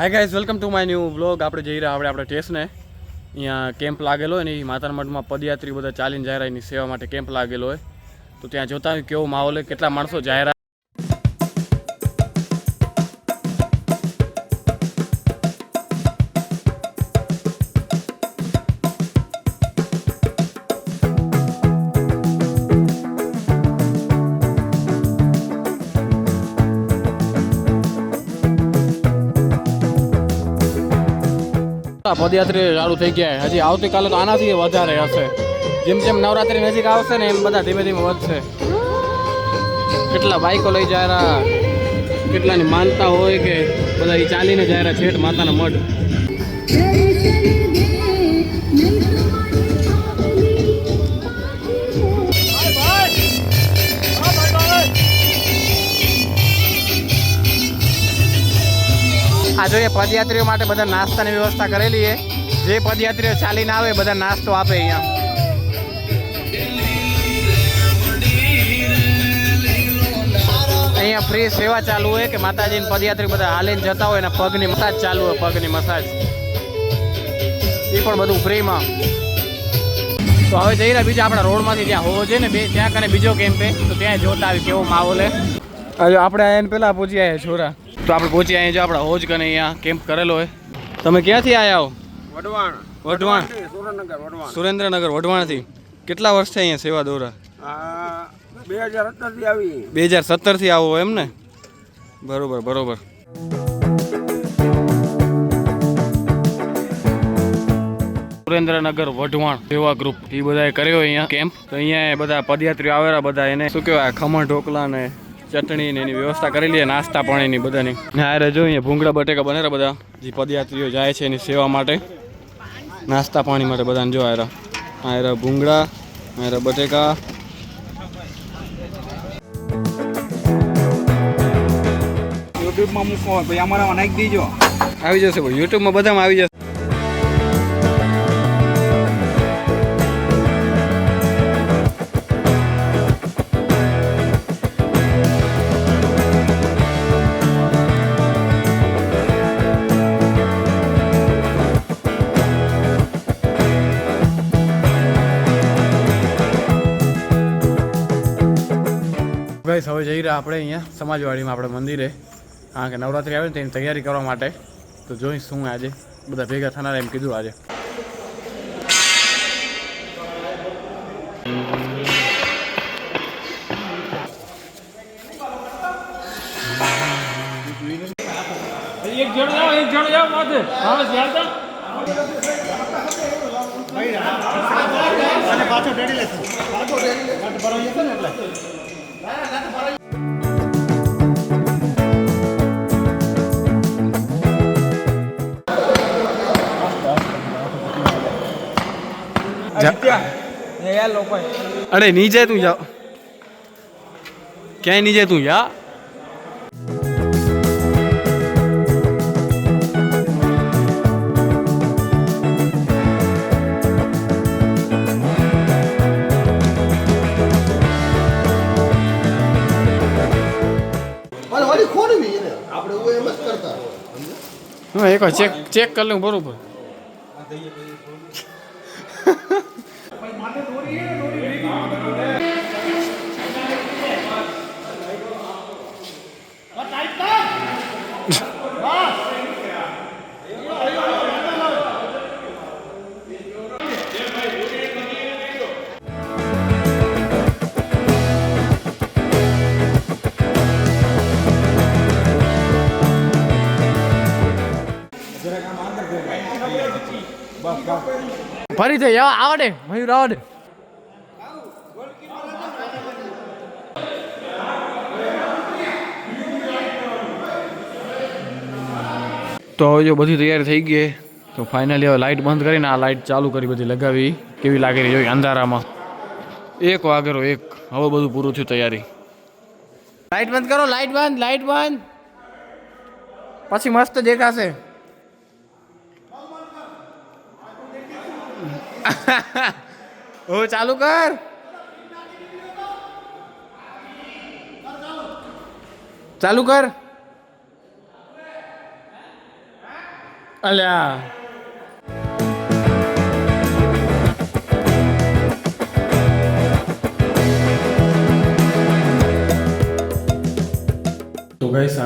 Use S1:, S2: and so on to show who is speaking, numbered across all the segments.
S1: Hi guys welcome to my new vlog આપણે જઈ રહ્યા, આપણે આપણે સ્ટેશને અહીંયા કેમ્પ લાગેલો હોય ને એ માતાના મઠમાં પદયાત્રી બધા ચાલીને જાહેરાતની સેવા માટે કેમ્પ લાગેલો હોય. તો ત્યાં જોતા કેવો માહોલ કેટલા માણસો જાય આ પદયાત્રી ચાલુ થઈ ગયા હજી આવતીકાલે તો આનાથી વધારે હશે. જેમ જેમ નવરાત્રી નજીક આવશે ને એમ બધા ધીમે ધીમે વધશે. કેટલા બાઈકો લઈ જાય રહ્યા. કેટલાની માનતા હોય કે બધા એ ચાલીને જાય રહ્યા છેઠ માતાના મઢ. આ જોઈએ પદયાત્રીઓ માટે બધા નાસ્તાની વ્યવસ્થા કરેલી છે. જે પદયાત્રીઓ ચાલીને આવે, બધા નાસ્તો આપે અહીંયા. અહીંયા ફ્રી સેવા ચાલુ હોય કે માતાજીની પદયાત્રી બધા હાલીને જતા હોય ને પગની મસાજ ચાલુ હોય, પગની મસાજ એ પણ બધું ફ્રીમાં તો હવે જઈ રહ્યા બીજા આપણા રોડમાંથી, જ્યાં હોવો છે ને બે, ત્યાં કને બીજો કેમ્પે તો ત્યાં જોતા આવી કેવો માહોલ હે આપણે એને પહેલાં પહોંચી આવ્યા છોરા તો આપણે પહોંચી અહીંયા જો આપણા હોજ કને અહીંયા કેમ્પ કરેલો હોય. તમે ક્યાંથી આવ્યા હો?
S2: વઢવાણ.
S1: વઢવાણ.
S2: સુરેન્દ્રનગર
S1: સુરેન્દ્રનગર વઢવાણથી. કેટલા છે અહીંયા સેવા દોરા?
S2: બે હજાર સત્તરથી આવી.
S1: બે હજાર સત્તરથી આવો એમ ને? બરોબર બરોબર. સુરેન્દ્રનગર વઢવાણ સેવા ગ્રુપ એ બધાએ કર્યો અહીંયા કેમ્પ તો અહીંયા બધા પદયાત્રીઓ આવેલા બધા એને શું કહેવાય ખમણ ઢોકલા ને ચટણી ને એની વ્યવસ્થા કરી લઈએ નાસ્તા પાણીની બધાની. ને આરે જો અહીંયા ભૂંગળા બટેકા બને બધા જે પદયાત્રીઓ જાય છે એની સેવા માટે. નાસ્તા પાણી માટે બધાને જો આયરા આયરા ભૂંગળા આયરા બટેકા.
S2: યુટ્યુબમાં મૂકો ભાઈ અમારામાં નાખી દીજો.
S1: આવી જશે ભાઈ યુટ્યુબમાં બધામાં આવી જશે. ગાઈસ હવે જઈ રહ્યા આપણે અહીંયા સમાજવાડીમાં આપણે મંદિરે. કારણ કે નવરાત્રી આવે ને તેની તૈયારી કરવા માટે. તો જોઈ શું આજે બધા ભેગા થનાર એમ કીધું આજે.
S3: એક જણ જાઓ એક જણ જાઓ માથે હવે ચાલતા
S1: અરે નીચે તું જાઓ ક્યાંય નીચે તું જા. હા એક ચેક ચેક કરી લઉં બરોબર. ફરીથી, યા, આવડે, મયુર, આવડે. તો હવે જો બધી તૈયારી થઈ ગઈ તો ફાઇનલી હવે લાઇટ બંધ કરીને આ લાઇટ ચાલુ કરી બધી લગાવી. કેવી લાગી રહી, જોઈ, અંધારામાં. એક વાગેરો, એક. હવે બધું પૂરું થયું તૈયારી. લાઇટ બંધ કરો લાઇટ બંધ લાઇટ બંધ. પછી મસ્ત દેખાશે. ઓ ચાલુ કર. ચાલુ કર. અલ્યા.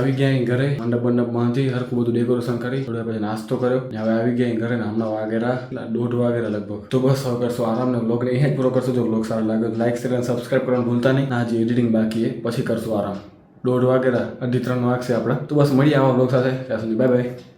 S1: આવી ગયા ઘરે, મંડપ મંડપ બાંધી હરખું બધું ડેકોરેશન કરી, થોડા પછી નાસ્તો કર્યો. ને હવે આવી ગયા ઘરે હમણાં વાગેરા દોઢ વાગેરા લગભગ. તો બસ હવે કરશું આરામ ને અહીંયા જ પૂરો કરશું. જો બ્લોગ સારો લાગ્યો લાઈક શેર અને સબસ્ક્રાઈબ કરવાનું ભૂલતા નહીં. હજી એડિટિંગ બાકી પછી કરશું આરામ. દોઢ વાગેરા અઢી ત્રણ વાગશે આપણા. તો બસ મળીએ આવા બ્લોગ સાથે. ત્યાં સુધી બાય બાય